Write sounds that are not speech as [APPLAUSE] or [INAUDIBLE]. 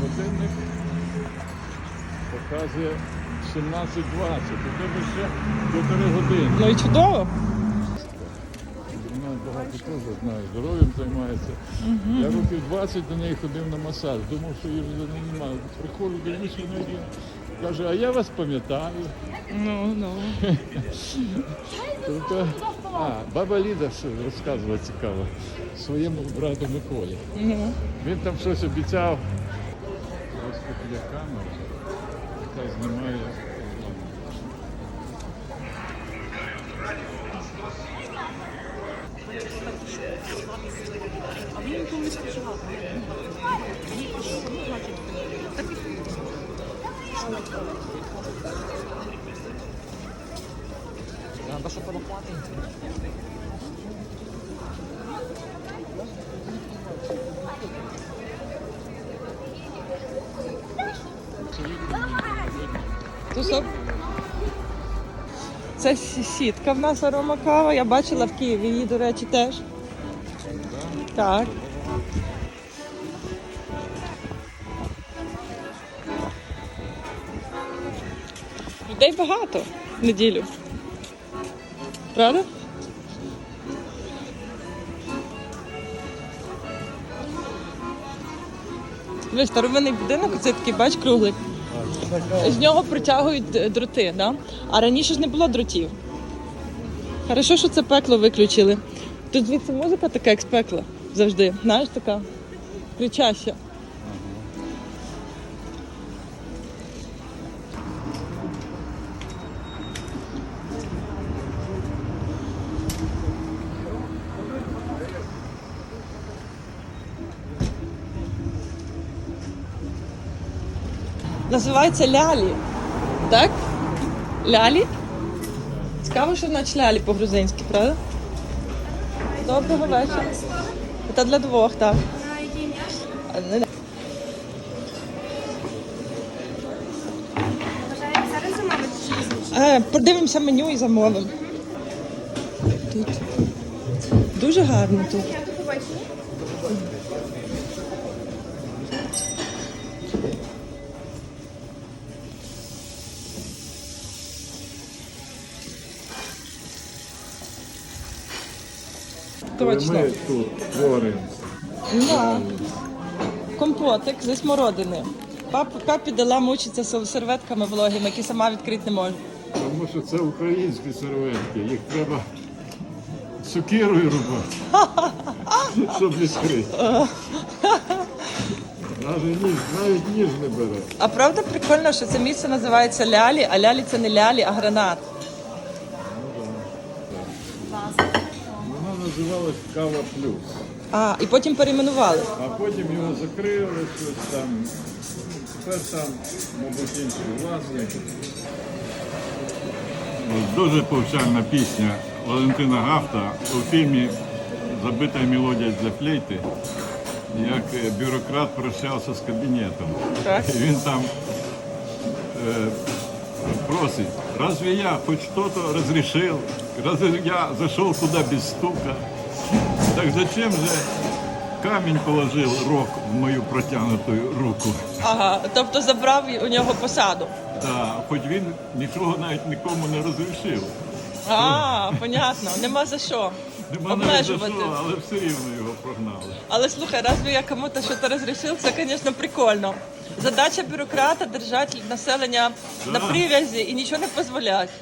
Годинник показує 17.20. У тебе ще півтори години. Ну і чудово. Вона багато теж знає, здоров'ям займається. Я років 20 до неї ходив на масаж, думав, що її вже немає. Приходжу, дивлюся на неї, каже, а я вас пам'ятаю. Ну, ну. [LAUGHS] Тобто, а, баба Ліда розказувала цікаво своєму брату Миколі. ну. Він там щось обіцяв. Ось тут є камера, яка знімає. Треба, щоб. То що? Це сітка в нас арома кава. Я бачила в Києві її, до речі, теж. Так. Людей багато в неділю. Правда? Ви старовинний будинок, це такий, бач, круглий. З нього протягують е, дроти, да? а раніше ж не було дротів. Хорошо, що це пекло виключили. Тут звідси музика така, як з пекла завжди. Знаєш, така кричаща. Називається лялі. Так? Лялі? Цікаво, що значить лялі по-грузинськи, правда? Доброго вечора. Це для двох, так. Е, Подивимося меню і замовимо. Тут. Дуже гарно тут. Точно. Ми тут творимо. Да. Компотик зі смородини. Пап, папі дала мучитися з серветками вологими, які сама відкрити не може. Тому що це українські серветки, їх треба сокирою робити, [LAUGHS] щоб відкрити. Навіть ніж, навіть ніж не бере. А правда прикольно, що це місце називається лялі, а лялі це не лялі, а гранат. Називалось Кава Плюс. А, і потім перейменували. А потім його закрили, щось там. Тепер там, мабуть, інші власники. Дуже повчальна пісня Валентина Гафта у фільмі Забита мелодія для флейти, як е, бюрократ прощався з кабінетом. Так. І він там просить, разве я хоть что-то разрешил? Разве я зашел туда без стука? Так зачем же камень положил рог в мою протянутую руку? Ага, тобто забрав у нього посаду. Да, хоч він нічого навіть нікому не розрішив. А, понятно, нема за що. Нема навіть за Обмежувати. що, але все рівно його прогнали. Але слухай, разве я кому-то щось розрішив, це, звісно, прикольно. Задача бюрократа держати населення на прив'язі і нічого не дозволяти.